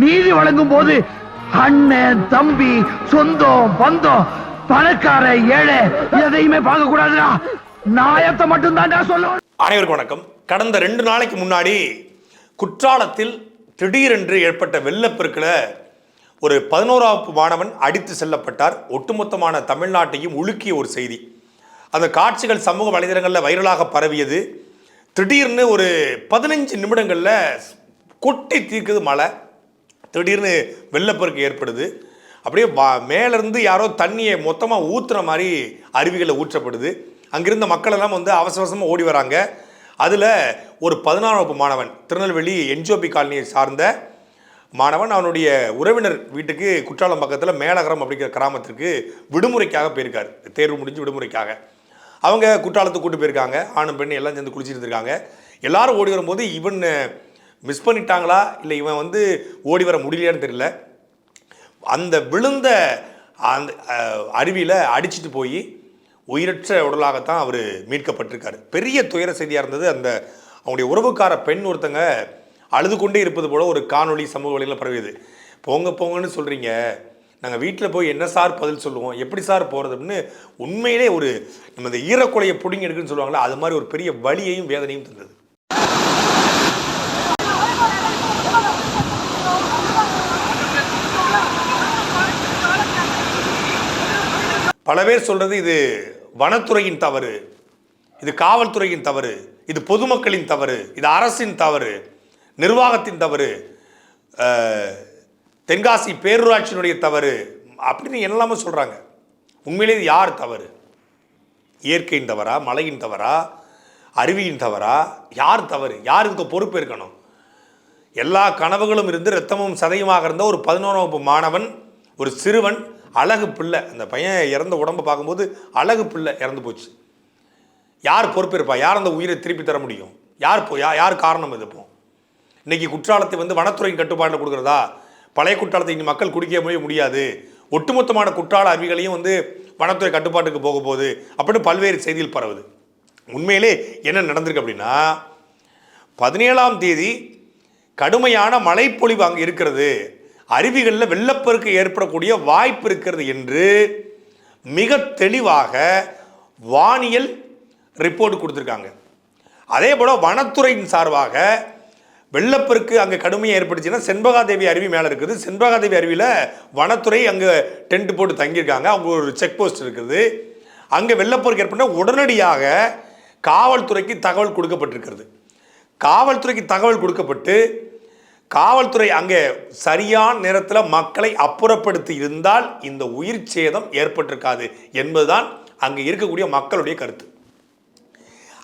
நீதி வழங்கும் போது அண்ணன் தம்பி சொந்தம் பந்தம் பணக்கார ஏழை எதையுமே பார்க்க கூடாதுடா நாயத்தை மட்டும் தான்டா சொல்லுவேன். அனைவருக்கும் வணக்கம். கடந்த ரெண்டு நாளைக்கு முன்னாடி குற்றாலத்தில் திடீரென்று ஏற்பட்ட வெள்ளப்பெருக்கில் ஒரு பதினோராவது மாணவன் அடித்து செல்லப்பட்டார். ஒட்டுமொத்தமான தமிழ்நாட்டையும் உலுக்கிய ஒரு செய்தி. அந்த காட்சிகள் சமூக வலைதளங்களில் வைரலாக பரவியது. திடீர்னு ஒரு பதினஞ்சு நிமிடங்களில் கொட்டி தீர்க்குது மழை. திடீர்னு வெள்ளப்பெருக்கு ஏற்படுது. அப்படியே வா- மேலேருந்து யாரோ தண்ணியை மொத்தமாக ஊற்றுற மாதிரி அருவிகளில் ஊற்றப்படுது. அங்கிருந்த மக்கள் எல்லாம் வந்து அவசர அவசரமாக ஓடி வராங்க. அதில் ஒரு பதினாறாம் வகுப்பு மாணவன் திருநெல்வேலி என்ஜிஓபி காலனியை சார்ந்த மாணவன் அவனுடைய உறவினர் வீட்டுக்கு குற்றாலம் பக்கத்தில் மேலகரம் அப்படிங்கிற கிராமத்திற்கு விடுமுறைக்காக போயிருக்கார். தேர்வு முடிஞ்சு விடுமுறைக்காக. அவங்க குற்றாலத்துக்கு கூட்டு போயிருக்காங்க. ஆணும் பெண்ணு எல்லாம் சேர்ந்து குளிச்சுட்டு இருக்காங்க எல்லாரும் ஓடி வரும்போது இவன் மிஸ் பண்ணிட்டாங்களா? இல்லை இவன் வந்து ஓடி வர முடியலையான்னு தெரியல. அந்த விழுந்த அந்த அருவியில் அடிச்சிட்டு போய் உயிரற்ற உடலாகத்தான் அவர் மீட்கப்பட்டிருக்காரு. பெரிய துயர செய்தியாக இருந்தது அந்த அவங்களுடைய உறவுக்கார பெண் ஒருத்தங்க அழுது கொண்டே இருப்பது போல ஒரு காணொளி சமூக வலையில் பரவியது. போங்க போங்கன்னு சொல்கிறீங்க நாங்கள் வீட்டில் போய் என்ன சார் பதில் சொல்லுவோம்? எப்படி சார் போகிறது அப்படின்னு உண்மையிலே ஒரு நம்ம இந்த ஈரக்குலையை பிடிங்கி எடுக்குன்னு சொல்லுவாங்களே அது மாதிரி ஒரு பெரிய வலியையும் வேதனையும் தந்தது. பல பேர் சொல்கிறது இது வனத்துறையின் தவறு இது காவல்துறையின் தவறு இது பொதுமக்களின் தவறு இது அரசின் தவறு நிர்வாகத்தின் தவறு தென்காசி பேரூராட்சியினுடைய தவறு அப்படின்னு எல்லாமே சொல்கிறாங்க உண்மையிலே இது யார் தவறு? இயற்கையின் தவறா மழையின் தவறா அருவியின் தவறா? யார் தவறு? யார் இதுக்கு பொறுப்பு இருக்கணும்? எல்லா கனவுகளும் இருந்து ரத்தமும் சதையுமாக இருந்த ஒரு பதினோராம் வகுப்பு மாணவன் ஒரு சிறுவன் அழகு பிள்ளை. அந்த பையன் இறந்த உடம்பை பார்க்கும்போது அழகு பிள்ளை இறந்து போச்சு. யார் பொறுப்பேற்பா? யார் அந்த உயிரை திருப்பி தர முடியும்? யார் போ யார் காரணம் இது இப்போ? இன்னைக்கு குற்றாலத்தை வந்து வனத்துறையின் கட்டுப்பாட்டில் கொடுக்குறதா? பழைய குற்றாலத்தை இனி மக்கள் குடிக்கவே முடியாது. ஒட்டுமொத்தமான குற்றால அருவிகளையும் வந்து வனத்துறை கட்டுப்பாட்டுக்கு போக போகுது அப்படின்னு பல்வேறு செய்தியில் பரவுது. உண்மையிலே என்ன நடந்திருக்கு அப்படின்னா பதினேழாம் தேதி கடுமையான மழைப்பொழிவு அங்கே இருக்கிறது. அருவிகளில் வெள்ளப்பெருக்கு ஏற்படக்கூடிய வாய்ப்பு இருக்கிறது என்று மிக தெளிவாக வானியல் ரிப்போர்ட் கொடுத்துருக்காங்க. அதே போல் வனத்துறையின் சார்பாக வெள்ளப்பெருக்கு அங்கே கடுமையாக ஏற்பட்டுச்சுன்னா செண்பகாதேவி அருவி மேலே இருக்குது. செண்பகாதேவி அருவியில் வனத்துறை அங்கே டென்ட் போட்டு தங்கியிருக்காங்க. அவங்க ஒரு செக் போஸ்ட் இருக்குது. அங்கே வெள்ளப்பெருக்கு ஏற்பட்ட உடனடியாக காவல்துறைக்கு தகவல் கொடுக்கப்பட்டிருக்கிறது. காவல்துறைக்கு தகவல் கொடுக்கப்பட்டு காவல்துறை அங்கே சரியான நேரத்தில் மக்களை அப்புறப்படுத்தி இருந்தால் இந்த உயிர் சேதம் ஏற்பட்டிருக்காது என்பதுதான் அங்கே இருக்கக்கூடிய மக்களுடைய கருத்து.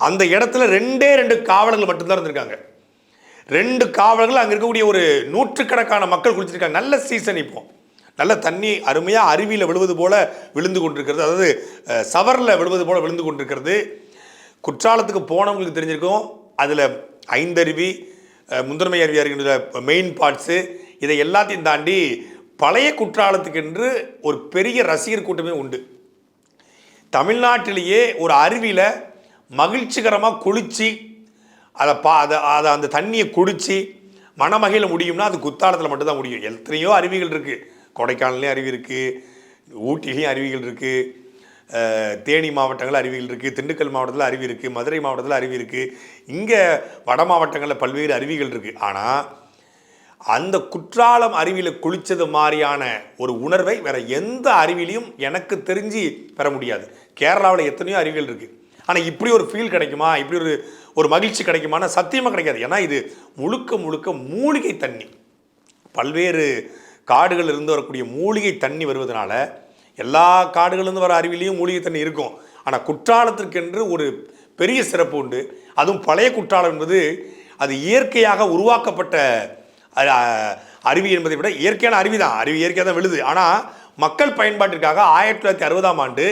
அந்த இடத்துல ரெண்டே ரெண்டு காவலர்கள் மட்டும்தான் இருந்திருக்காங்க. ரெண்டு காவலர்கள் அங்கே இருக்கக்கூடிய ஒரு நூற்றுக்கணக்கான மக்கள் குளிச்சிருக்காங்க. நல்ல சீசன் இப்போ. நல்ல தண்ணி அருமையாக அருவியில் விழுவது போல விழுந்து கொண்டிருக்கிறது. அதாவது சவரில் விழுவது போல விழுந்து கொண்டிருக்கிறது. குற்றாலத்துக்கு போனவங்களுக்கு தெரிஞ்சிருக்கும். அதில் ஐந்தருவி முந்தன்மை அருவி மெயின் பார்ட்ஸு இதை எல்லாத்தையும் தாண்டி பழைய குற்றாலத்துக்கென்று ஒரு பெரிய ரசிகர் கூட்டமே உண்டு. தமிழ்நாட்டிலேயே ஒரு அருவியில் மகிழ்ச்சிகரமாக குளித்து அதை பா அதை அதை அந்த தண்ணியை குடித்து மணமகையில் முடியும்னா அது குத்தாலத்தில் மட்டும்தான் முடியும். எத்தனையோ அருவிகள் இருக்குது கொடைக்கானல்லையும் அருவி இருக்குது ஊட்டிலையும் அருவிகள் இருக்குது தேனி மாவட்டங்களில் அருவிகள் இருக்குது திண்டுக்கல் மாவட்டத்தில் அருவி இருக்குது மதுரை மாவட்டத்தில் அருவி இருக்குது இங்கே வட மாவட்டங்களில் பல்வேறு அருவிகள் இருக்குது ஆனால் அந்த குற்றாலம் அருவியில் குளித்தது மாதிரியான ஒரு உணர்வை வேறு எந்த அருவிலையும் எனக்கு தெரிஞ்சு பெற முடியாது. கேரளாவில் எத்தனையோ அருவிகள் இருக்குது ஆனால் இப்படி ஒரு ஃபீல் கிடைக்குமா? இப்படி ஒரு ஒரு மகிழ்ச்சி கிடைக்குமானா சத்தியமாக கிடைக்காது. ஏன்னா இது முழுக்க முழுக்க மூலிகை தண்ணி. பல்வேறு காடுகள் இருந்து வரக்கூடிய மூலிகை தண்ணி வருவதனால எல்லா காடுகளிலிருந்து வர அருவிலையும் மூலிகை தண்ணி இருக்கும். ஆனால் குற்றாலத்திற்கென்று ஒரு பெரிய சிறப்பு உண்டு. அதுவும் பழைய குற்றாலம் என்பது அது இயற்கையாக உருவாக்கப்பட்ட அருவி என்பதை விட இயற்கையான அருவி தான் அருவி இயற்கையாக தான் விழுது. ஆனால் மக்கள் பயன்பாட்டிற்காக ஆயிரத்தி தொள்ளாயிரத்தி அறுபதாம் ஆண்டு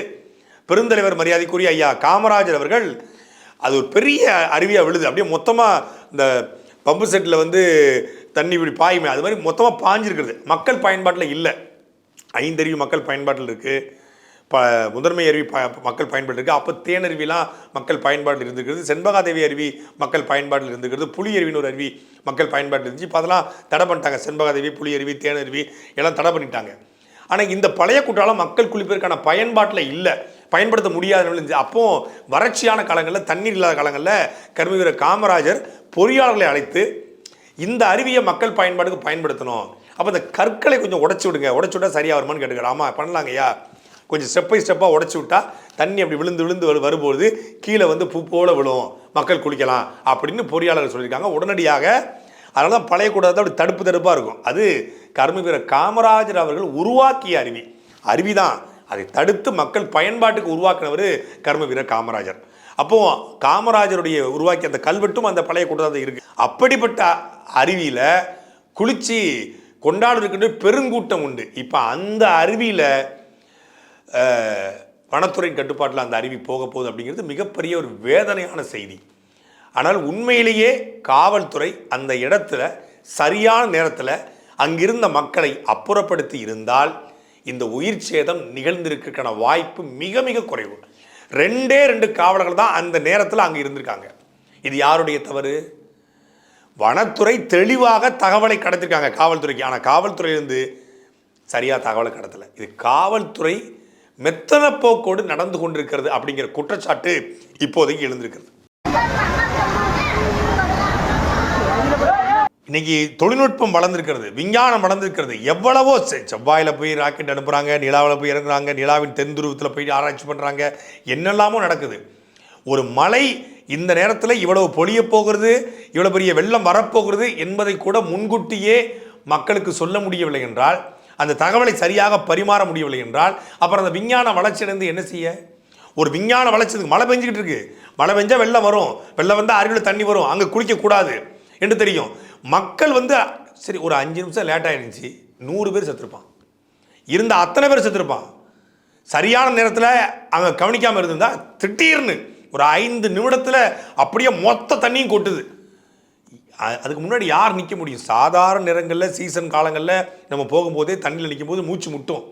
பெருந்தலைவர் மரியாதைக்குரிய ஐயா காமராஜர் அவர்கள் அது ஒரு பெரிய அருவியாக விழுது. அப்படியே மொத்தமாக இந்த பம்பு செட்டில் வந்து தண்ணி இப்படி பாயுமே அது மாதிரி மொத்தமாக பாஞ்சிருக்கிறது. மக்கள் பயன்பாட்டில் இல்லை. ஐந்தருவி மக்கள் பயன்பாட்டில் இருக்குது ப முதன்மை அருவி ப மக்கள் பயன்பாடு இருக்குது அப்போ தேனருவிலாம் மக்கள் பயன்பாட்டில் இருந்துக்கிறது செண்பகாதேவி அருவி மக்கள் பயன்பாட்டில் இருந்துக்கிறது புளி அருவின்னு ஒரு அருவி மக்கள் பயன்பாட்டில் இருந்துச்சு. இப்போ அதெல்லாம் தடை பண்ணிட்டாங்க. செண்பகாதேவி புலி அருவி தேனருவி எல்லாம் தடை பண்ணிட்டாங்க. ஆனால் இந்த பழைய குற்றாலம் மக்கள் குளிப்பதற்கான பயன்பாட்டில் இல்லை. பயன்படுத்த முடியாத இருந்துச்சு. அப்போ வறட்சியான காலங்களில் தண்ணீர் இல்லாத காலங்களில் கர்மவீரர் காமராஜர் பொறியாளர்களை அழைத்து இந்த அருவியை மக்கள் பயன்பாடுக்கு பயன்படுத்தணும். அப்போ இந்த கற்களை கொஞ்சம் உடச்சி விடுங்க. உடச்சி விட்டா சரியாக வருமான்னு கேட்டுக்கிறேன் ஆமாம் பண்ணலாங்கய்யா கொஞ்சம் ஸ்டெப் பை ஸ்டெப்பாக உடச்சி விட்டா தண்ணி அப்படி விழுந்து விழுந்து வரு வரும்போது கீழே வந்து பூ போல விழும். மக்கள் குளிக்கலாம் அப்படின்னு பொறியாளர்கள் சொல்லியிருக்காங்க. உடனடியாக அதனால தான் பழைய கூடாது அப்படி தடுப்பு தடுப்பாக இருக்கும். அது கர்ம வீரர் காமராஜர் அவர்கள் உருவாக்கிய அருவி. அருவி தான் அதை தடுத்து மக்கள் பயன்பாட்டுக்கு உருவாக்கினவர் கர்ம வீரர் காமராஜர். அப்போ காமராஜருடைய உருவாக்கிய அந்த கல்வெட்டும் அந்த பழைய கூட்டத்தில் இருக்கு. அப்படிப்பட்ட அருவியில் குளிச்சு கொண்டாடுறதுக்கு பெருங்கூட்டம் உண்டு. இப்போ அந்த அருவியில் வனத்துறை கட்டுப்பாட்டில் அந்த அருவி போக போகுது அப்படிங்கிறது மிகப்பெரிய ஒரு வேதனையான செய்தி. ஆனால் உண்மையிலேயே காவல்துறை அந்த இடத்துல சரியான நேரத்தில் அங்கிருந்த மக்களை அப்புறப்படுத்தி இருந்தால் இந்த உயிர் சேதம் நிகழ்ந்திருக்கிறதுக்கான வாய்ப்பு மிக மிக குறைவு. ரெண்டே ரெண்டு காவலர்கள் தான் அந்த நேரத்தில் அங்கே இருந்திருக்காங்க. இது யாருடைய தவறு? வனத்துறை தெளிவாக தகவலை கடத்திருக்காங்க காவல்துறைக்கு. ஆனால் காவல்துறையிலேருந்து சரியாக தகவலை கடத்தலை. இது காவல்துறை மெத்தன போக்கோடு நடந்து கொண்டிருக்கிறது அப்படிங்கிற குற்றச்சாட்டு இப்போதைக்கு எழுந்திருக்கிறது. இன்னைக்கு தொழில்நுட்பம் வளர்ந்துருக்கிறது விஞ்ஞானம் வளர்ந்துருக்கிறது. எவ்வளவோ செ- செவ்வாயில போய் ராக்கெட் அனுப்புகிறாங்க நிலாவில் போய் இறங்குறாங்க நிலாவின் தென் துருவத்தில் போய் ஆராய்ச்சி பண்ணுறாங்க என்னெல்லாமோ நடக்குது. ஒரு மலை இந்த நேரத்தில் இவ்வளவு பொழிய போகிறது இவ்வளவு பெரிய வெள்ளம் வரப்போகிறது என்பதை கூட முன்கூட்டியே மக்களுக்கு சொல்ல முடியவில்லை என்றால் அந்த தகவலை சரியாக பரிமாற முடியவில்லை என்றால் அப்புறம் அந்த விஞ்ஞான வளர்ச்சியடைந்து என்ன செய்ய? ஒரு விஞ்ஞான வளர்ச்சி மழை பெஞ்சிக்கிட்டு இருக்கு. மழை பெஞ்சா வெள்ளம் வரும். வெள்ளம் வந்தால் அருவியில் தண்ணி வரும். அங்கே குளிக்கக்கூடாது என்று தெரியும். மக்கள் வந்து சரி ஒரு அஞ்சு நிமிஷம் லேட் ஆயிருந்துச்சு. நூறு பேர் செத்துருப்பான். இருந்த அத்தனை பேர் செத்துருப்பான். சரியான நேரத்தில் அங்கே கவனிக்காமல் இருந்திருந்தா திட்டீர்னு ஒரு ஐந்து நிமிடத்தில் அப்படியே மொத்த தண்ணியும் கொட்டுது. அதுக்கு முன்னாடி யார் நிற்க முடியும்? சாதாரண நேரங்களில் சீசன் காலங்களில் நம்ம போகும்போதே தண்ணியில் நிற்கும் போது மூச்சு முட்டும்.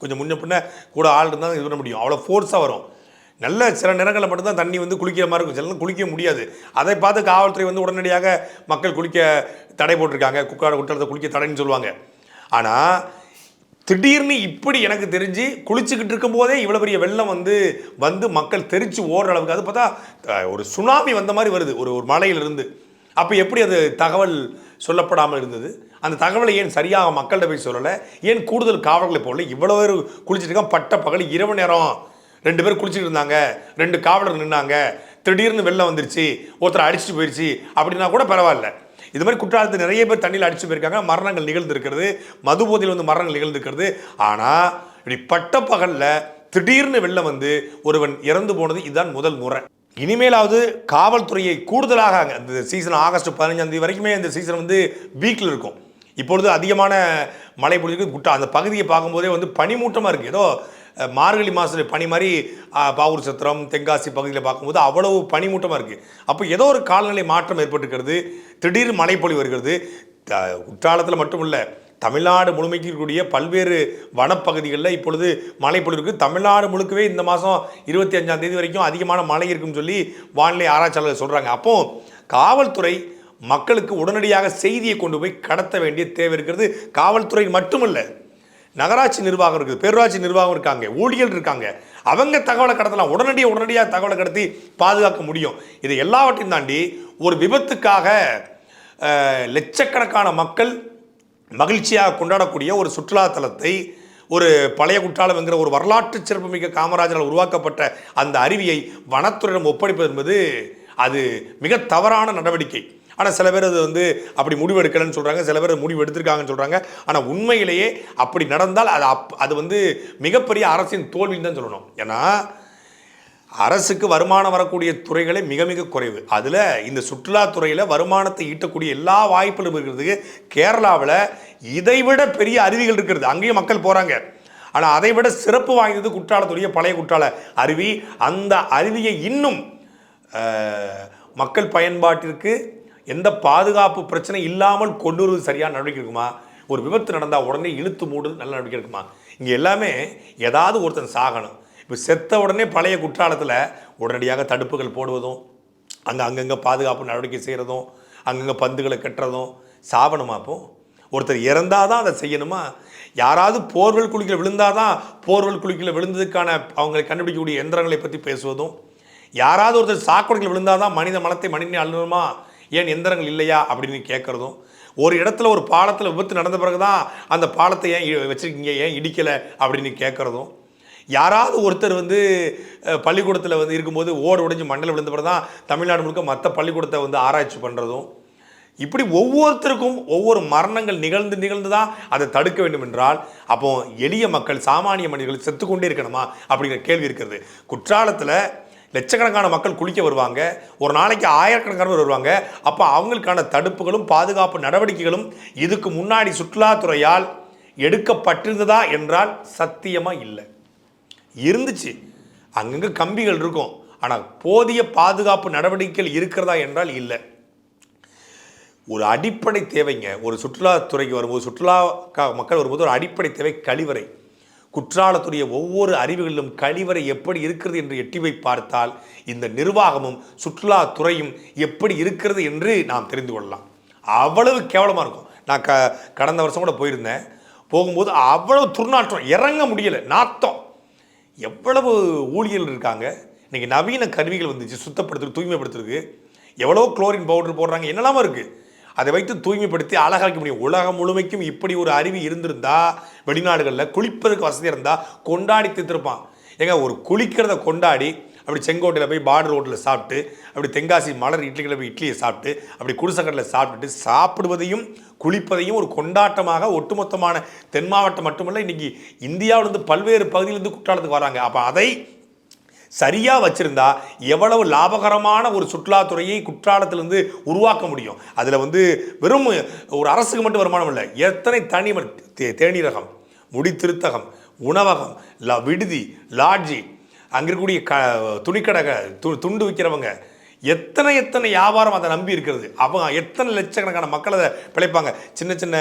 கொஞ்சம் முன்ன பின்ன கூட ஆள் இருந்தால் இது பண்ண முடியும். அவ்வளோ ஃபோர்ஸாக வரும். நல்ல சில நேரங்களில் மட்டும்தான் தண்ணி வந்து குளிக்கிற மாதிரி இருக்கும். சில குளிக்க முடியாது. அதை பார்த்து காவல்துறை வந்து உடனடியாக மக்கள் குளிக்க தடை போட்டிருக்காங்க. குக்காட குற்றத்தை குளிக்க தடைன்னு சொல்லுவாங்க. ஆனால் திடீர்னு இப்படி எனக்கு தெரிஞ்சு குளிச்சுக்கிட்டு இருக்கும்போதே இவ்வளோ பெரிய வெள்ளம் வந்து வந்து மக்கள் தெரிச்சு ஓடுற அளவுக்கு. அது பார்த்தா ஒரு சுனாமி வந்த மாதிரி வருது ஒரு ஒரு மலையிலிருந்து. அப்போ எப்படி அது தகவல் சொல்லப்படாமல் இருந்தது? அந்த தகவலை ஏன் சரியாக மக்கள்கிட்ட போய் சொல்லலை? ஏன் கூடுதல் காவலர்களை போடல? இவ்வளோ பேர் குளிச்சுட்டு இருக்கான் பட்ட பகல் இரவு நேரம். ரெண்டு பேர் குளிச்சுட்டு இருந்தாங்க ரெண்டு காவலர் நின்னாங்க. திடீர்னு வெள்ளம் வந்துருச்சு ஒருத்தர் அடிச்சுட்டு போயிடுச்சு அப்படின்னா கூட பரவாயில்ல. இது மாதிரி குற்றாலத்தில் நிறைய பேர் தண்ணியில் அடிச்சு போயிருக்காங்க. மரணங்கள் நிகழ்ந்திருக்கிறது. மது போதையில் வந்து மரணங்கள் நிகழ்ந்திருக்கிறது. ஆனால் இப்படி பட்ட பகலில் திடீர்னு வெள்ளம் வந்து ஒருவன் இறந்து போனது இதுதான் முதல் முறை. இனிமேலாவது காவல்துறையை கூடுதலாக இந்த சீசன் ஆகஸ்ட் பதினஞ்சாம் தேதி வரைக்குமே இந்த சீசன் வந்து வீக்கில் இருக்கும். இப்பொழுது அதிகமான மழை பொழுது குட்டா அந்த பகுதியை பார்க்கும்போதே வந்து பனிமூட்டமாக இருக்குது ஏதோ மார்கழி மாதத்துல பனி மாதிரி பாவூர் சத்திரம் தென்காசி பகுதியில் பார்க்கும்போது அவ்வளவு பனிமூட்டமாக இருக்குது அப்போ ஏதோ ஒரு காலநிலை மாற்றம் ஏற்பட்டுக்கிறது திடீர் மழைப்பொழிவு வருகிறது. த- குற்றாலத்தில் மட்டும் இல்லை தமிழ்நாடு முழுமைக்கு இருக்கக்கூடிய பல்வேறு வனப்பகுதிகளில் இப்பொழுது மழைப்பொழிவு இருக்குது தமிழ்நாடு முழுக்கவே இந்த மாதம் இருபத்தி அஞ்சாம் தேதி வரைக்கும் அதிகமான மழை இருக்குன்னு சொல்லி வானிலை ஆராய்ச்சியாளர்கள் சொல்கிறாங்க அப்போ காவல்துறை மக்களுக்கு உடனடியாக செய்தியை கொண்டு போய் கடத்த வேண்டிய தேவை இருக்கிறது. காவல்துறை மட்டுமல்ல நகராட்சி நிர்வாகம் இருக்குது பேரூராட்சி நிர்வாகம் இருக்காங்க ஊழியர்கள் இருக்காங்க. அவங்க தகவலை கடத்தலாம். உடனடியாக உடனடியாக தகவலை கடத்தி பாதுகாக்க முடியும். இது எல்லாவற்றையும் தாண்டி ஒரு விபத்துக்காக லட்சக்கணக்கான மக்கள் மகிழ்ச்சியாக கொண்டாடக்கூடிய ஒரு சுற்றுலாத்தலத்தை ஒரு பழைய குற்றாலம்ங்கிற ஒரு வரலாற்று சிறப்புமிக்க காமராஜரால் உருவாக்கப்பட்ட அந்த அருவியை வனத்துறையிடம் ஒப்படைப்பது என்பது அது மிக தவறான நடவடிக்கை. ஆனால் சில பேர் அது வந்து அப்படி முடிவெடுக்கலைன்னு சொல்கிறாங்க சில பேர் முடிவு எடுத்திருக்காங்கன்னு சொல்கிறாங்க ஆனால் உண்மையிலேயே அப்படி நடந்தால் அது அப் அது வந்து மிகப்பெரிய அரசின் தோல்வின்னு தான் சொல்லணும். ஏன்னா அரசுக்கு வருமானம் வரக்கூடிய துறைகளே மிக மிக குறைவு. அதில் இந்த சுற்றுலாத்துறையில் வருமானத்தை ஈட்டக்கூடிய எல்லா வாய்ப்புகளும் இருக்கிறதுக்கு கேரளாவில் இதைவிட பெரிய அருவிகள் இருக்கிறது. அங்கேயும் மக்கள் போகிறாங்க ஆனால் அதை விட சிறப்பு வாய்ந்தது குற்றாலத்துடைய பழைய குற்றால அருவி. அந்த அருவியை இன்னும் மக்கள் பயன்பாட்டிற்கு எந்த பாதுகாப்பு பிரச்சனை இல்லாமல் கொண்டு சரியாக சரியான நடவடிக்கை இருக்குமா ஒரு விபத்து நடந்தால் உடனே இழுத்து மூடுறது நல்ல நடவடிக்கை இருக்குமா இங்கே எல்லாமே ஏதாவது ஒருத்தன் சாகணும். இப்போ செத்த உடனே பழைய குற்றாலத்தில் உடனடியாக தடுப்புகள் போடுவதும் அங்கே அங்கங்கே பாதுகாப்பு நடவடிக்கை செய்கிறதும் அங்கங்கே பந்துகளை கட்டுறதும் சாவணுமா அப்போ? ஒருத்தர் இறந்தால் தான் அதை செய்யணுமா? யாராவது போர்வெல் குழிக்கில் விழுந்தால் தான் போர்வெல் குழிக்கில் விழுந்ததுக்கான அவங்களை கண்டுபிடிக்கக்கூடிய எந்திரங்களை பற்றி பேசுவதும் யாராவது ஒருத்தர் சாக்கடைகள் விழுந்தால் தான் மனித மனத்தை மனிதனை அழுணுமா ஏன் எந்திரங்கள் இல்லையா அப்படின்னு கேட்குறதும் ஒரு இடத்துல ஒரு பாலத்தில் விபத்து நடந்த பிறகு தான் அந்த பாலத்தை ஏன் இ- ஏன் இடிக்கலை அப்படின்னு கேட்குறதும் யாராவது ஒருத்தர் வந்து பள்ளிக்கூடத்தில் வந்து இருக்கும்போது ஓடு உடைஞ்சு மண்டல விழுந்த பிறகு தான் தமிழ்நாடு முழுக்க மற்ற பள்ளிக்கூடத்தை வந்து ஆராய்ச்சி பண்ணுறதும் இப்படி ஒவ்வொருத்தருக்கும் ஒவ்வொரு மரணங்கள் நிகழ்ந்து நிகழ்ந்து தான் அதை தடுக்க வேண்டும் என்றால் அப்போ எளிய மக்கள் சாமானிய மனிதர்கள் செத்துக்கொண்டே இருக்கணுமா அப்படிங்கிற கேள்வி இருக்கிறது. குற்றாலத்தில் லட்சக்கணக்கான மக்கள் குளிக்க வருவாங்க. ஒரு நாளைக்கு ஆயிரக்கணக்கானவர் வருவாங்க. அப்போ அவங்களுக்கான தடுப்புகளும் பாதுகாப்பு நடவடிக்கைகளும் இதுக்கு முன்னாடி சுற்றுலாத்துறையால் எடுக்கப்பட்டிருந்ததா என்றால் சத்தியமாக இல்லை. இருந்துச்சு. அங்கங்கே கம்பிகள் இருக்கும். ஆனால் போதிய பாதுகாப்பு நடவடிக்கைகள் இருக்கிறதா என்றால் இல்லை. ஒரு அடிப்படை தேவைங்க. ஒரு சுற்றுலாத்துறைக்கு வரும்போது சுற்றுலா மக்கள் வரும்போது ஒரு அடிப்படை தேவை கழிவறை. குற்றாலத்துடைய ஒவ்வொரு அறிவுகளிலும் கழிவறை எப்படி இருக்கிறது என்று எட்டிவை பார்த்தால் இந்த நிர்வாகமும் சுற்றுலாத்துறையும் எப்படி இருக்கிறது என்று நாம் தெரிந்து கொள்ளலாம். அவ்வளவு கேவலமாக இருக்கும். நான் க கடந்த வருஷம் கூட போயிருந்தேன். போகும்போது அவ்வளவு துர்நாற்றம் இறங்க முடியலை நாத்தம். எவ்வளவு ஊழியர்கள் இருக்காங்க. இன்றைக்கி நவீன கருவிகள் வந்துச்சு சுத்தப்படுத்துறது தூய்மைப்படுத்துறதுக்கு. எவ்வளோ குளோரின் பவுடர் போடுறாங்க என்னெல்லாமோ இருக்குது அதை வைத்து தூய்மைப்படுத்தி அழகாக்க முடியும். உலகம் முழுமைக்கும் இப்படி ஒரு அருவி இருந்திருந்தா வெளிநாடுகளில் குளிப்பதற்கு வசதி இருந்தால் கொண்டாடி தீர்த்திருப்பான். ஏங்க ஒரு குளிக்கிறத கொண்டாடி அப்படி செங்கோட்டையில் போய் பார்டர் ரோட்டில் சாப்பிட்டு அப்படி தென்காசி மலர் இட்லிகளை போய் இட்லியை சாப்பிட்டு அப்படி குடிசக்கட்டில் சாப்பிட்டுட்டு சாப்பிடுவதையும் குளிப்பதையும் ஒரு கொண்டாட்டமாக ஒட்டுமொத்தமான தென் மாவட்டம் மட்டுமல்ல இன்றைக்கி இந்தியாவிலிருந்து பல்வேறு பகுதியிலிருந்து குற்றாலத்துக்கு வராங்க. அப்போ அதை சரியாக வச்சுருந்தா எவ்வளவு லாபகரமான ஒரு சுற்றுலாத்துறையை குற்றாலத்திலிருந்து உருவாக்க முடியும்? அதில் வந்து வெறும் ஒரு அரசுக்கு மட்டும் வருமானம் இல்லை எத்தனை தனி ம- தே- தேநீரகம் முடித்திருத்தகம் உணவகம் ல விடுதி லாட்ஜி அங்கே இருக்கக்கூடிய க துணிக்கடை து துண்டு விற்கிறவங்க எத்தனை எத்தனை வியாபாரம் அதை நம்பி இருக்கிறது? அவங்க எத்தனை லட்சக்கணக்கான மக்கள் அதை பிழைப்பாங்க? சின்ன சின்ன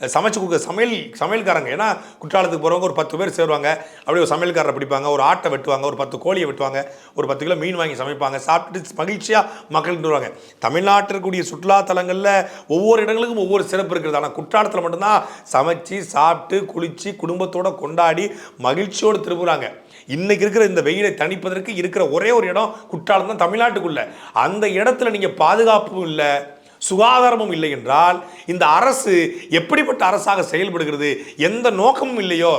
சமைச்சு கொடுக்குற சமையல் சமையல்காரங்க. ஏன்னா குற்றாலத்துக்கு போகிறவங்க ஒரு பத்து பேர் சேருவாங்க. அப்படியே ஒரு சமையல்காரரை பிடிப்பாங்க. ஒரு ஆட்டை வெட்டுவாங்க. ஒரு பத்து கோழியை வெட்டுவாங்க. ஒரு பத்து கிலோ மீன் வாங்கி சமைப்பாங்க. சாப்பிட்டு மகிழ்ச்சியாக மக்களுக்கு வருவாங்க. தமிழ்நாட்டில் இருக்கக்கூடிய சுற்றுலா தலங்களில் ஒவ்வொரு இடங்களுக்கும் ஒவ்வொரு சிறப்பு இருக்கிறது. ஆனால் குற்றாலத்தில் மட்டும்தான் சமைச்சு சாப்பிட்டு குளித்து குடும்பத்தோடு கொண்டாடி மகிழ்ச்சியோடு திரும்புகிறாங்க இன்னைக்கு இருக்கிற இந்த வெயிலை தணிப்பதற்கு இருக்கிற ஒரே ஒரு இடம் குற்றாலம் தான் தமிழ்நாட்டுக்குள்ள. அந்த இடத்துல நீங்கள் பாதுகாப்பும் இல்லை சுகாதாரமும் இல்லை என்றால் இந்த அரசு எப்படிப்பட்ட அரசாக செயல்படுகிறது எந்த நோக்கமும் இல்லையோ?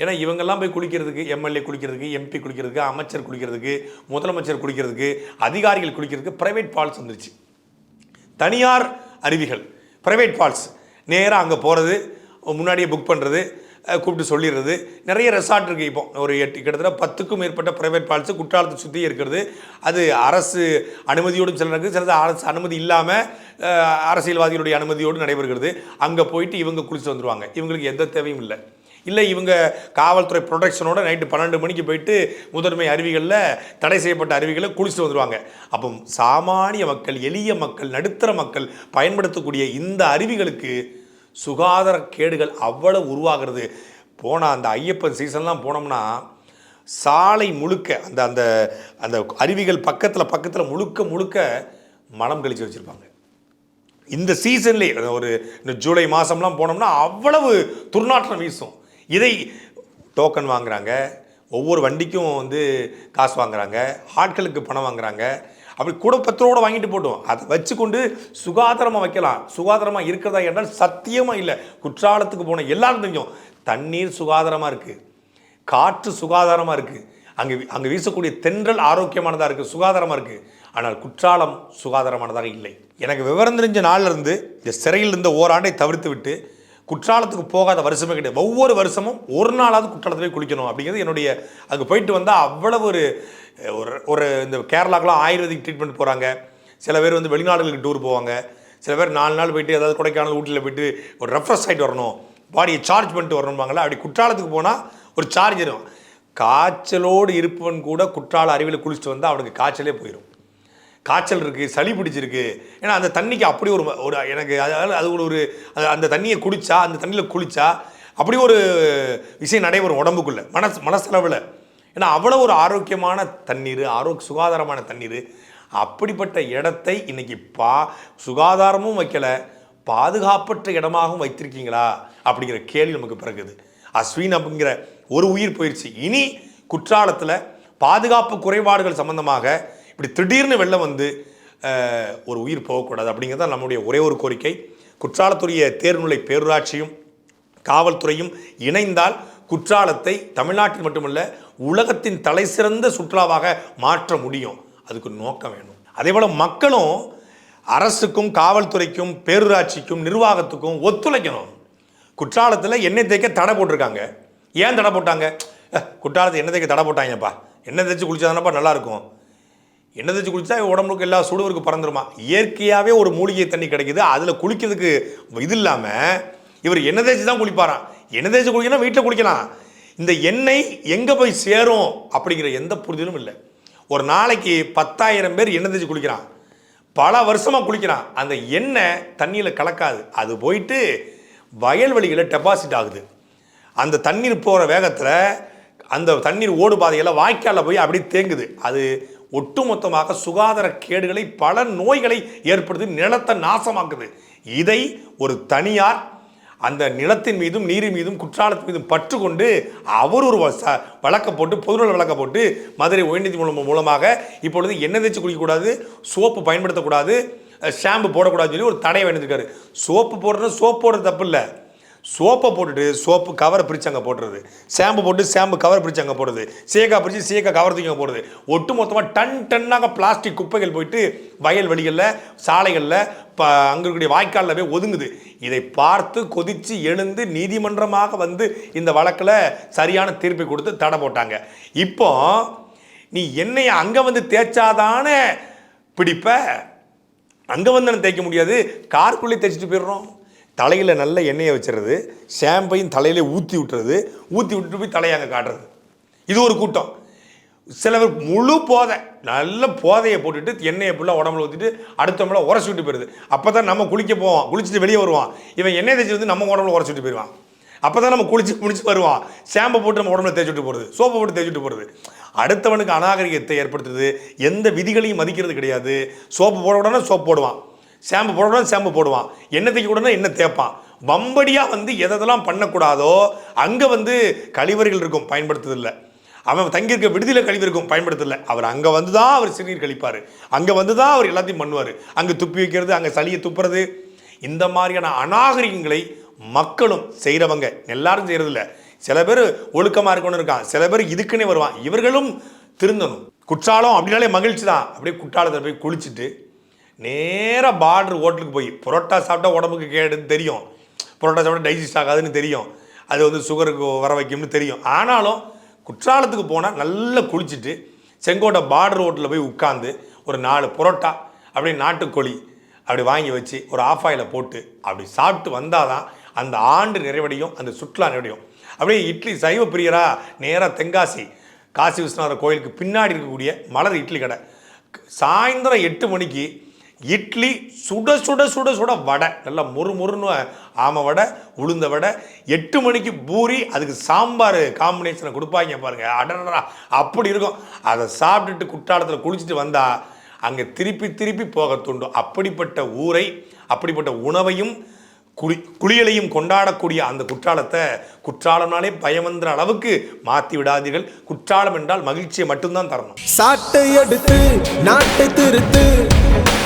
ஏன்னா இவங்கெல்லாம் போய் குளிக்கிறதுக்கு எம்எல்ஏ குளிக்கிறதுக்கு எம்பி குளிக்கிறதுக்கு அமைச்சர் குளிக்கிறதுக்கு முதலமைச்சர் குளிக்கிறதுக்கு அதிகாரிகள் குளிக்கிறதுக்கு பிரைவேட் ஃபால்ஸ் வந்துருச்சு. தனியார் அருவிகள் பிரைவேட் ஃபால்ஸ் நேராக அங்கே போகிறது முன்னாடியே புக் பண்ணுறது கூப்பிட்டு சொல்லிடுறது. நிறைய ரெசார்ட் இருக்குது இப்போ. ஒரு எட்டு கிட்டத்தட்ட பத்துக்கும் மேற்பட்ட ப்ரைவேட் ஃபால்ஸு குற்றாலத்தை சுற்றி இருக்கிறது. அது அரசு அனுமதியோடும் சில நடக்குது சிலது அரசு அனுமதி இல்லாமல் அரசியல்வாதிகளுடைய அனுமதியோடு நடைபெறுகிறது. அங்கே போயிட்டு இவங்க குளிச்சு வந்துருவாங்க. இவங்களுக்கு எந்த தேவையும் இல்லை. இல்லை இவங்க காவல்துறை ப்ரொடெக்ஷனோட நைட்டு பன்னெண்டு மணிக்கு போயிட்டு முதன்மை அருவிகளில் தடை செய்யப்பட்ட அருவிகளை குளிச்சுட்டு வந்துடுவாங்க அப்போ சாமானிய மக்கள் எளிய மக்கள் நடுத்தர மக்கள் பயன்படுத்தக்கூடிய இந்த அருவிகளுக்கு சுகாதார கேடுகள் அவ்வளவு உருவாகிறது. போனால் அந்த ஐயப்பன் சீசன்லாம் போனோம்னா சாலை முழுக்க அந்த அந்த அந்த அருவிகள் பக்கத்தில் பக்கத்தில் முழுக்க முழுக்க மலம் கழிச்சு வச்சுருப்பாங்க. இந்த சீசன்லேயே ஒரு இந்த ஜூலை மாதம்லாம் போனோம்னா அவ்வளவு துர்நாற்றம் வீசும். இதை டோக்கன் வாங்குறாங்க. ஒவ்வொரு வண்டிக்கும் வந்து காசு வாங்குறாங்க. ஆட்களுக்கு பணம் வாங்குறாங்க. அப்படி கூட வாங்கிட்டு போட்டோம். அதை வச்சுக்கொண்டு சுகாதாரமாக வைக்கலாம். சுகாதாரமாக இருக்கிறதா என்றால் சத்தியமாக இல்லை. குற்றாலத்துக்கு போன எல்லாரும் தெரிஞ்சோம் தண்ணீர் சுகாதாரமாக இருக்குது காற்று சுகாதாரமாக இருக்குது அங்கே அங்கே வீசக்கூடிய தென்றல் ஆரோக்கியமானதாக இருக்குது சுகாதாரமாக இருக்குது ஆனால் குற்றாலம் சுகாதாரமானதாக இல்லை. எனக்கு விவரம் தெரிஞ்ச நாள்ல இருந்து இந்த சிறையில் இருந்த ஓராண்டை தவிர்த்து விட்டு குற்றாலத்துக்கு போகாத வருஷமே கிடையாது. ஒவ்வொரு வருஷமும் ஒரு நாளாவது குற்றாலத்தில் போய் குளிக்கணும் அப்படிங்கிறது என்னுடைய அங்கே போயிட்டு வந்தால் அவ்வளவு ஒரு ஒரு ஒரு இந்த கேரளாக்கெலாம் ஆயுர்வேதிக் ட்ரீட்மெண்ட் போகிறாங்க சில பேர் வந்து வெளிநாடுகளுக்கு டூர் போவாங்க. சில பேர் நாலு நாள் போயிட்டு ஏதாவது கொடைக்கானல் ஊட்டியில் போயிட்டு ஒரு ரெஃப்ரெஷ் ஆகிட்டு வரணும். பாடியை சார்ஜ் பண்ணிட்டு வரணும்பாங்களா அப்படி குற்றாலத்துக்கு போனால் ஒரு சார்ஜ் இருக்கும் காய்ச்சலோடு இருப்பவன் கூட குற்றால அருவியில் குளிச்சுட்டு வந்தால் அவனுக்கு காய்ச்சலே போயிடும் காய்ச்சல் இருக்குது சளி பிடிச்சிருக்கு. ஏன்னா அந்த தண்ணிக்கு அப்படி ஒரு ஒரு எனக்கு அதாவது அது ஒரு ஒரு அந்த- தண்ணியை குடித்தா அந்த தண்ணியில் குளித்தா அப்படி ஒரு விஷயம் நடைபெறும் உடம்புக்குள்ளே. மனசு மனசளவில். ஏன்னா அவ்வளோ ஒரு ஆரோக்கியமான தண்ணீர் ஆரோக்கிய சுகாதாரமான தண்ணீர். அப்படிப்பட்ட இடத்தை இன்னைக்கு பா சுகாதாரமும் வைக்கலை பாதுகாப்பற்ற இடமாகவும் வைத்திருக்கீங்களா? அப்படிங்கிற கேள்வி நமக்கு பிறகுது அஸ்வின் அப்படிங்கிற ஒரு உயிர் போயிடுச்சு இனி குற்றாலத்தில் பாதுகாப்பு குறைபாடுகள் சம்பந்தமாக இப்படி திடீர்னு வெள்ளம் வந்து ஒரு உயிர் போகக்கூடாது அப்படிங்கிறது தான் நம்முடைய ஒரே ஒரு கோரிக்கை. குற்றாலத்துடைய தேர்நிலை பேரூராட்சியும் காவல்துறையும் இணைந்தால் குற்றாலத்தை தமிழ்நாட்டில் மட்டுமல்ல உலகத்தின் தலைசிறந்த சுற்றுலாவாக மாற்ற முடியும். அதுக்கு நோக்கம் வேணும். அதே போல் மக்களும் அரசுக்கும் காவல்துறைக்கும் பேரூராட்சிக்கும் நிர்வாகத்துக்கும் ஒத்துழைக்கணும். குற்றாலத்தில் எண்ணெய் தேய்க்க தடை போட்டிருக்காங்க. ஏன் தடை போட்டாங்க? குற்றாலத்தை எண்ணெய் தேய்க்க தடை போட்டாங்கப்பா. எண்ணெய் தேய்ச்சி குளிச்சாதானப்பா நல்லாயிருக்கும் எண்ணெய் தேய்ச்சி குளிச்சா உடம்புக்கு எல்லா சுடுவருக்கு பறந்துருமா? இயற்கையாகவே ஒரு மூலிகை தண்ணி கிடைக்குது அதில் குளிக்கிறதுக்கு இது இல்லாமல் இவர் எண்ணெய் தேய்ச்சி தான் குளிப்பாராம். எண்ணெய் தேய்ச்சி குளிக்கணும் வீட்டில் குளிக்கலாம். இந்த எண்ணெய் எங்கே போய் சேரும் அப்படிங்கிற எந்த புரிதலும் இல்லை. ஒரு நாளைக்கு பத்தாயிரம் பேர் எண்ணெய் தேய்ச்சி குளிக்கிறான். பல வருஷமாக குளிக்கிறான். அந்த எண்ணெய் தண்ணியில் கலக்காது. அது போயிட்டு வயல்வெளிகளில் டெபாசிட் ஆகுது. அந்த தண்ணீர் போகிற வேகத்தில் அந்த தண்ணீர் ஓடு பாதையில் வாய்க்காலில் போய் அப்படியே தேங்குது. அது ஒட்டுமொத்தமாக சுகாதார கேடுகளை பல நோய்களை ஏற்படுத்தி நிலத்தை நாசமாக்குது. இதை ஒரு தனியார் அந்த நிலத்தின் மீதும் நீரின் மீதும் குற்றாலத்தின் மீதும் பற்று கொண்டு அவர் ஒரு வ- வழக்க போட்டு பொதுநல வழக்க போட்டு மதுரை உயர்நீதிமன்றம் மூலமாக இப்பொழுது எண்ணெய் தேய்ச்சி குளிக்கக்கூடாது சோப்பு பயன்படுத்தக்கூடாது ஷாம்பு போடக்கூடாதுன்னு சொல்லி ஒரு தடை வேண்டியிருக்காரு சோப்பு போடுறது சோப்பு போடுறது தப்பு இல்லை. சோப்பை போட்டுட்டு சோப்பு கவரை பிரித்து அங்கே போட்டுறது. ஷாம்பு போட்டு ஷாம்பு கவர் பிரித்து அங்கே போடுறது. சீக்கா பிரித்து சீக்கா கவர் தூக்கி அங்கே போடுறது. ஒட்டு மொத்தமாக டன் டன்னாக பிளாஸ்டிக் குப்பைகள் போயிட்டு வயல்வெளிகளில் சாலைகளில் இப்போ அங்கே இருக்கக்கூடிய வாய்க்காலில் போய் ஒதுங்குது. இதை பார்த்து கொதித்து எழுந்து நீதிமன்றமாக வந்து இந்த வழக்கில் சரியான தீர்ப்பை கொடுத்து தடை போட்டாங்க. இப்போ நீ எண்ணெயை அங்கே வந்து தேய்ச்சாதானே பிடிப்ப? அங்கே வந்து நான் தேய்க்க முடியாது. காருக்குள்ளே தேய்ச்சிட்டு போயிடுறோம். தலையில் நல்ல எண்ணெயை வச்சிடுறது ஷாம்பையும் தலையிலே ஊற்றி விட்டுறது ஊற்றி விட்டுட்டு போய் தலையை அங்கே காட்டுறது. இது ஒரு கூட்டம். சில பேர் முழு போதை நல்ல போதையை போட்டுட்டு எண்ணெயை ஃபுல்லாக உடம்புல ஊற்றிட்டு அடுத்தவங்கள உரசி விட்டு போயிடுது. அப்போ தான் நம்ம குளிக்க போவோம். குளிச்சுட்டு வெளியே வருவான். இவன் எண்ணெய் தேய்ச்சி வந்து நம்ம உடம்புல உரச்சி விட்டு போயிடுவான். அப்போ தான் நம்ம குளிச்சு முடிச்சு வருவான். ஷாம்பை போட்டு நம்ம உடம்புல தேய்ச்சி விட்டு போகிறது சோப்பை போட்டு தேய்ச்சி விட்டு போகிறது அடுத்தவனுக்கு அநாகரிகத்தை ஏற்படுத்துறது. எந்த விதிகளையும் மதிக்கிறது கிடையாது. சோப்பு போட உடனே சோப்பு போடுவான். ஷாம்பு போட உடனே ஷாம்பு போடுவான். எண்ணெய் தேய்க்க உடனே எண்ணெய் தேய்ப்பான். வம்படியாக வந்து எதெல்லாம் பண்ணக்கூடாதோ அங்கே வந்து கழிவறைகள் இருக்கும் பயன்படுத்துதில்லை அவன் தங்கியிருக்க விடுதியில் கழிவு இருக்கும் பயன்படுத்தல அவர் அங்கே வந்து தான் அவர் சிறுநீர் கழிப்பார். அங்கே வந்து தான் அவர் எல்லாத்தையும் பண்ணுவார். அங்கே துப்பி வைக்கிறது அங்கே சளியை துப்புறது. இந்த மாதிரியான அநாகரிகங்களை மக்களும் செய்கிறவங்க எல்லாரும் செய்கிறதில்ல சில பேர் ஒழுக்கமாக இருக்கணும்னு இருக்கான். சில பேர் இதுக்குன்னே வருவான். இவர்களும் திருந்தணும். குற்றாலம் அப்படின்னாலே மகிழ்ச்சி தான். அப்படியே குற்றாலத்தில் போய் குளிச்சுட்டு நேராக பார்டர் ஹோட்டலுக்கு போய் புரோட்டா சாப்பிட்டா உடம்புக்கு கேடுன்னு தெரியும். புரோட்டா சாப்பிட்டா டைஜஸ்ட் ஆகாதுன்னு தெரியும். அது வந்து சுகருக்கு வர வைக்கும்னு தெரியும். ஆனாலும் குற்றாலத்துக்கு போனால் நல்லா குளிச்சுட்டு செங்கோட்டை பார்டர் ஹோட்டலில் போய் உட்காந்து ஒரு நாலு புரோட்டா அப்படியே நாட்டுக்கோழி அப்படி வாங்கி வச்சு ஒரு ஆஃப் ஆயில் போட்டு அப்படி சாப்பிட்டு வந்தால் தான் அந்த ஆண்டு நிறைவடையும் அந்த சுற்றுலா நிறைவடையும். அப்படியே இட்லி சைவ பிரியரா நேராக தென்காசி காசி விஸ்வநாதர் கோயிலுக்கு பின்னாடி இருக்கக்கூடிய மலர் இட்லி கடை. சாயந்தரம் எட்டு மணிக்கு இட்லி சுட சுட சுட சுட வடை. நல்லா மொறு மொறுன்னு ஆமை வடை உளுந்த வடை. எட்டு மணிக்கு பூரி அதுக்கு சாம்பார் காம்பினேஷனை கொடுப்பாங்க பாருங்க. அடனடா அப்படி இருக்கும். அதை சாப்பிட்டுட்டு குற்றாலத்தில் குளிச்சுட்டு வந்தால் அங்கே திருப்பி திருப்பி போக தூண்டும். அப்படிப்பட்ட ஊரை அப்படிப்பட்ட உணவையும் குளி குளியலையும் கொண்டாடக்கூடிய அந்த குற்றாலத்தை குற்றாலம்னாலே பயமந்திர அளவுக்கு மாற்றி விடாதீர்கள். குற்றாலம் என்றால் மகிழ்ச்சியை மட்டும்தான் தரணும். சாட்டை எடுத்து நாட்டை திருத்து